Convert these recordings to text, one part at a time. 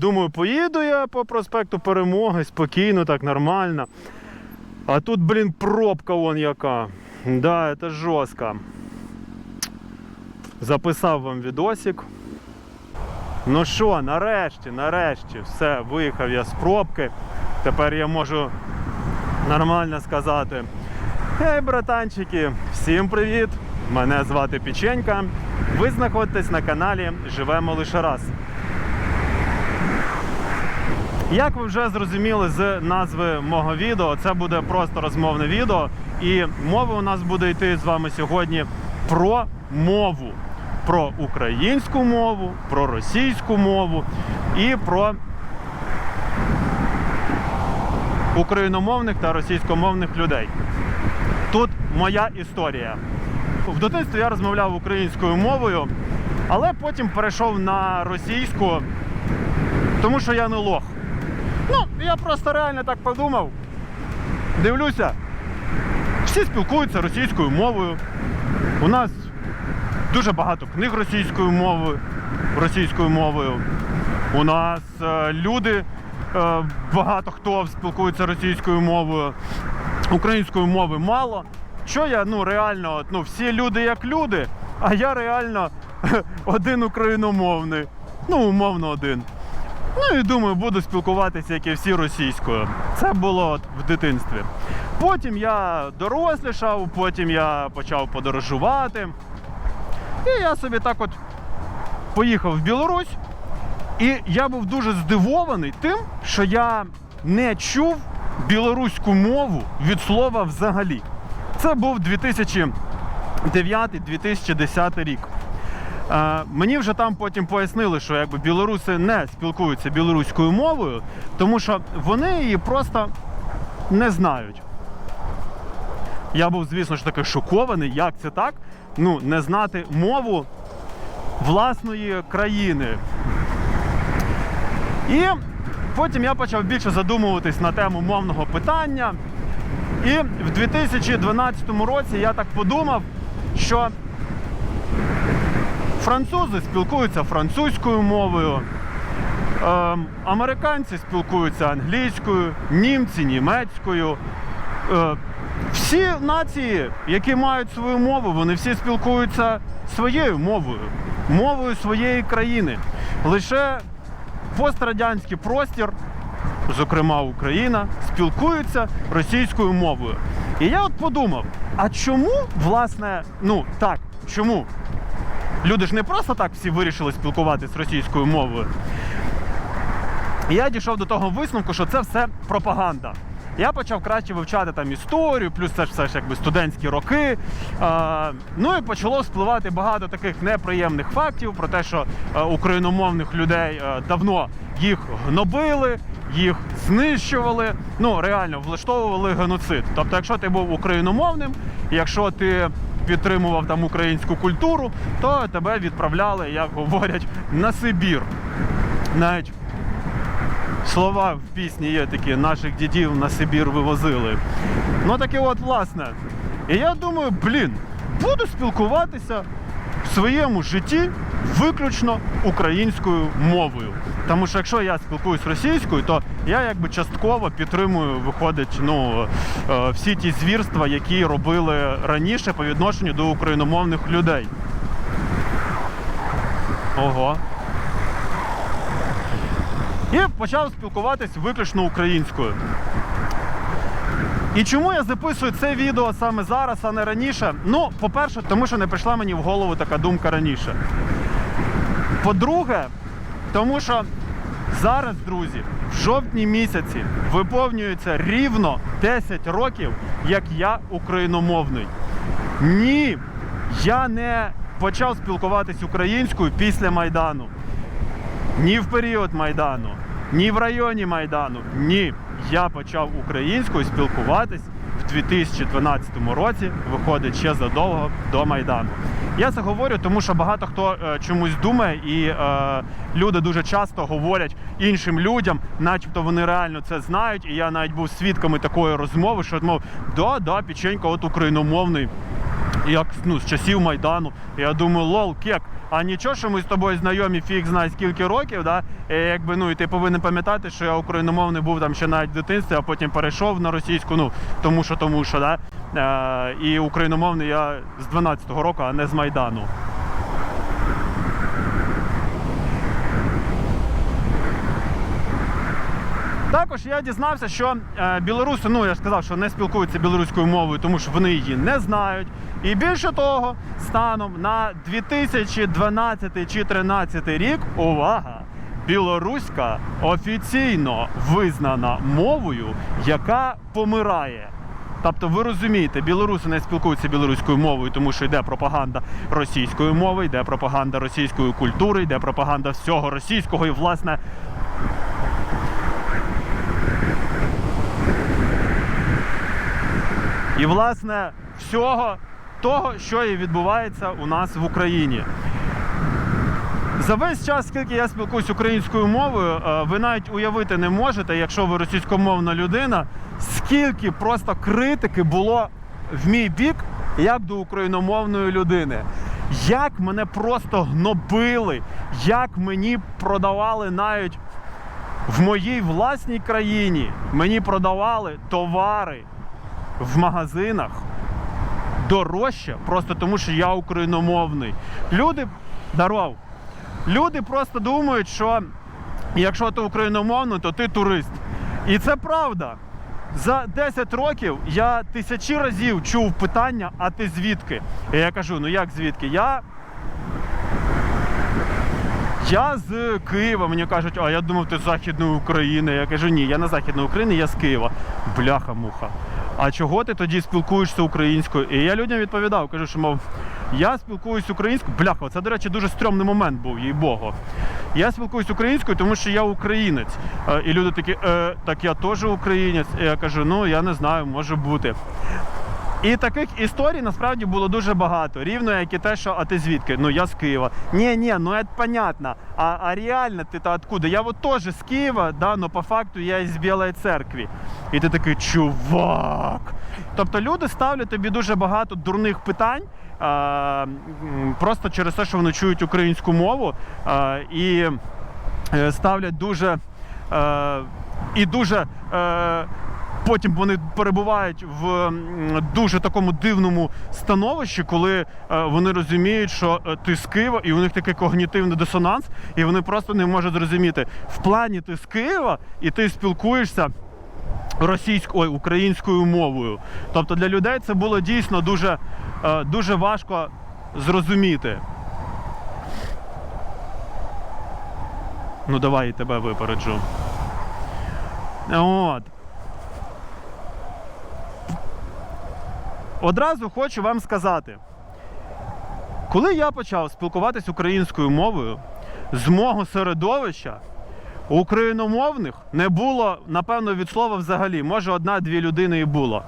Думаю, поїду я по проспекту Перемоги, спокійно, так нормально. А тут, блін, пробка вон яка. Да, це жорстко. Записав вам відосик. Ну що, нарешті, нарешті, все, виїхав я з пробки. Тепер я можу нормально сказати. Гей, братанчики, всім привіт! Мене звати Піченька. Ви знаходитесь на каналі Живемо лише раз. Як ви вже зрозуміли з назви мого відео, це буде просто розмовне відео. І мова у нас буде йти з вами сьогодні про мову. Про українську мову, про російську мову і про україномовних та російськомовних людей. Тут моя історія. В дитинстві я розмовляв українською мовою, але потім перейшов на російську, тому що я не лох. Ну, я просто реально так подумав. Дивлюся, всі спілкуються російською мовою. У нас дуже багато книг російською мовою, російською мовою. У нас е, люди, е, багато хто спілкується російською мовою, української мови мало. Що я ну реально, ну всі люди як люди, а я реально один україномовний. Ну, умовно один. Ну і думаю, буду спілкуватися, як і всі російською. Це було от в дитинстві. Потім я дорослішав, потім я почав подорожувати. І я собі так от поїхав в Білорусь. І я був дуже здивований тим, що я не чув білоруську мову від слова взагалі. Це був 2009-2010 рік. Мені вже там потім пояснили, що якби білоруси не спілкуються білоруською мовою, тому що вони її просто не знають. Я був, звісно ж таки, шокований, як це так? Ну, не знати мову власної країни. І потім я почав більше задумуватись на тему мовного питання. І в 2012 році я так подумав, що французи спілкуються французькою мовою, ем, американці спілкуються англійською, німці німецькою. Е, всі нації, які мають свою мову, вони всі спілкуються своєю мовою, мовою своєї країни. Лише пострадянський простір, зокрема Україна, спілкуються російською мовою. І я от подумав: а чому, власне, ну так, чому? Люди ж не просто так всі вирішили спілкуватися російською мовою. Я дійшов до того висновку, що це все пропаганда. Я почав краще вивчати там історію, плюс це ж все ж якби студентські роки. А, ну і почало спливати багато таких неприємних фактів про те, що е, україномовних людей е, давно їх гнобили, їх знищували. Ну реально влаштовували геноцид. Тобто, якщо ти був україномовним, якщо ти підтримував там українську культуру, то тебе відправляли, як говорять, на Сибір. Навіть слова в пісні є такі, наших дідів на Сибір вивозили. Ну таке от, власне. І я думаю, блін, буду спілкуватися в своєму житті виключно українською мовою. Тому що якщо я спілкуюсь російською, то я якби частково підтримую, виходить, ну, е, всі ті звірства, які робили раніше по відношенню до україномовних людей. Ого. І почав спілкуватись виключно українською. І чому я записую це відео саме зараз, а не раніше? Ну, по-перше, тому що не прийшла мені в голову така думка раніше. По-друге, тому що зараз, друзі, в жовтні місяці виповнюється рівно 10 років, як я україномовний. Ні, я не почав спілкуватись українською після Майдану. Ні в період Майдану, ні в районі Майдану. Ні. Я почав українською спілкуватись в 2012 році, виходить ще задовго до Майдану. Я це говорю, тому що багато хто е, чомусь думає, і е, люди дуже часто говорять іншим людям, начебто вони реально це знають. І я навіть був свідками такої розмови, що мов, да, да, печенька, от україномовний. Як ну, з часів Майдану. Я думаю, лол, кек, а нічого, що ми з тобою знайомі фіг знає скільки років, да? І, якби, ну, і ти повинен пам'ятати, що я україномовний був там ще навіть в дитинстві, а потім перейшов на російську, ну, тому що, тому що, да? Е, і україномовний я з 12-го року, а не з Майдану. Також я дізнався, що е, білоруси, ну я ж сказав, що не спілкуються білоруською мовою, тому що вони її не знають. І більше того, станом на 2012 чи 2013 рік, увага! Білоруська офіційно визнана мовою, яка помирає. Тобто, ви розумієте, білоруси не спілкуються білоруською мовою, тому що йде пропаганда російської мови, йде пропаганда російської культури, йде пропаганда всього російського і, власне, і власне всього того, що і відбувається у нас в Україні. За весь час, скільки я спілкуюсь українською мовою, е, ви навіть уявити не можете, якщо ви російськомовна людина, скільки просто критики було в мій бік як до україномовної людини. Як мене просто гнобили, як мені продавали навіть в моїй власній країні, мені продавали товари в магазинах дорожче, просто тому що я україномовний. Люди дарував. Люди просто думають, що якщо ти україномовний, то ти турист. І це правда. За 10 років я тисячі разів чув питання, а ти звідки? І я кажу, ну як звідки? Я. Я з Києва, мені кажуть, а я думав, ти з Західної України. Я кажу, ні, я не Західної України, я з Києва. Бляха-муха. А чого ти тоді спілкуєшся українською? І я людям відповідав, кажу, що мов, я спілкуюсь українською. Бляха, це, до речі, дуже стрьомний момент був, їй Богу. Я спілкуюсь українською, тому що я українець. Е, І люди такі, е, так я теж українець. І я кажу, ну я не знаю, може бути. І таких історій насправді було дуже багато. Рівно як і те, що а ти звідки? Ну я з Києва. Ні, ні, ну це понятно. А, а реально ти то откуда? Я от теж з Києва, да, но по факту я із Білої церкви. І ти такий чувак. Тобто люди ставлять тобі дуже багато дурних питань. А, просто через те, що вони чують українську мову а, і е, ставлять дуже е, і дуже. Е, Потім вони перебувають в дуже такому дивному становищі, коли вони розуміють, що ти з Києва, і у них такий когнітивний дисонанс, і вони просто не можуть зрозуміти, в плані ти з Києва і ти спілкуєшся російською ой, українською мовою. Тобто для людей це було дійсно дуже, е, дуже важко зрозуміти. Ну давай і тебе випереджу. От. Одразу хочу вам сказати, коли я почав спілкуватися українською мовою, з мого середовища україномовних не було, напевно, від слова взагалі. Може, одна-дві людини і було.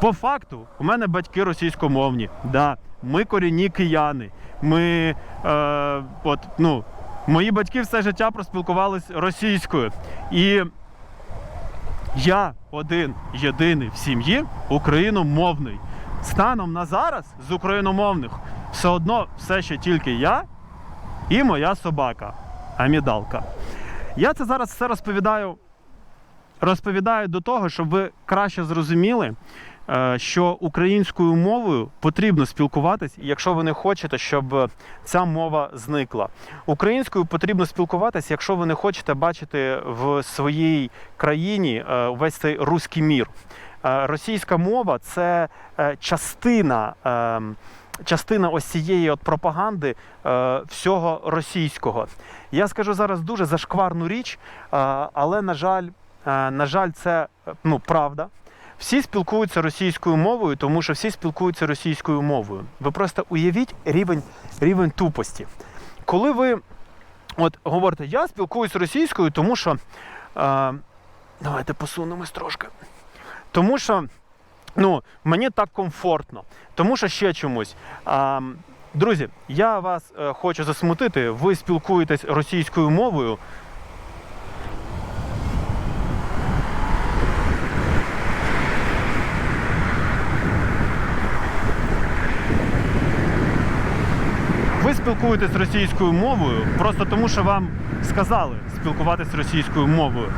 По факту, у мене батьки російськомовні. Да, ми корінні кияни. Ми, е, от, ну, мої батьки все життя проспілкувались російською. І я один єдиний в сім'ї україномовний. Станом на зараз з україномовних все одно все ще тільки я і моя собака, амідалка. Я це зараз все розповідаю, розповідаю до того, щоб ви краще зрозуміли, е, що українською мовою потрібно спілкуватись, якщо ви не хочете, щоб ця мова зникла. Українською потрібно спілкуватись, якщо ви не хочете бачити в своїй країні е, весь цей руський мір. Е, Російська мова це частина. Частина ось цієї от пропаганди е, всього російського. Я скажу зараз дуже зашкварну річ, е, але на жаль, е, на жаль, це е, ну, правда. Всі спілкуються російською мовою, тому що всі спілкуються російською мовою. Ви просто уявіть рівень, рівень тупості. Коли ви от говорите, я спілкуюсь російською, тому що. Е, давайте посунемось трошки. Тому що ну, мені так комфортно, тому що ще чомусь. А, друзі, я вас е, хочу засмутити. Ви спілкуєтесь російською мовою. Ви спілкуєтесь російською мовою просто тому, що вам сказали спілкуватись російською мовою.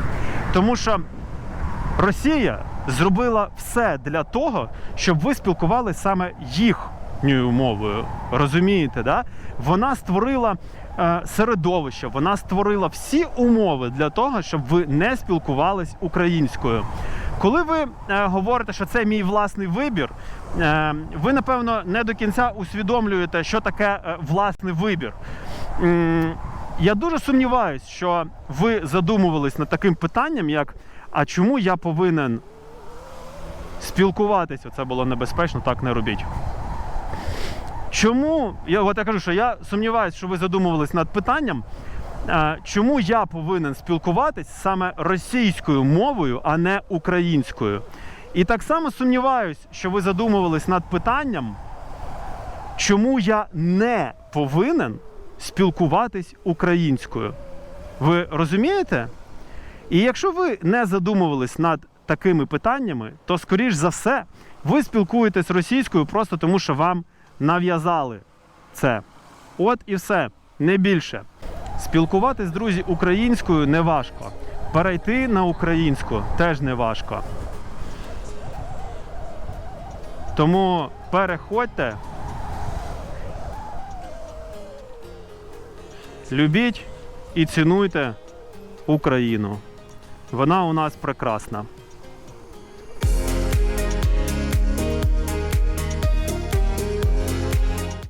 Тому що Росія зробила все для того, щоб ви спілкувалися саме їхньою мовою. Розумієте, да? Вона створила е, середовище, вона створила всі умови для того, щоб ви не спілкувались українською. Коли ви е, говорите, що це мій власний вибір, е, ви напевно не до кінця усвідомлюєте, що таке е, власний вибір. М, Я дуже сумніваюся, що ви задумувались над таким питанням, як а чому я повинен спілкуватися? Це було небезпечно, так не робіть. Чому я от я кажу, що я сумніваюся, що ви задумувались над питанням, е, чому я повинен спілкуватись саме російською мовою, а не українською? І так само сумніваюсь, що ви задумувались над питанням, чому я не повинен спілкуватись українською. Ви розумієте? І якщо ви не задумувались над такими питаннями, то скоріш за все ви спілкуєтесь російською просто тому, що вам нав'язали це. От і все, не більше. Спілкуватись, друзі, українською не важко. Перейти на українську теж не важко. Тому переходьте. Любіть і цінуйте Україну. Вона у нас прекрасна.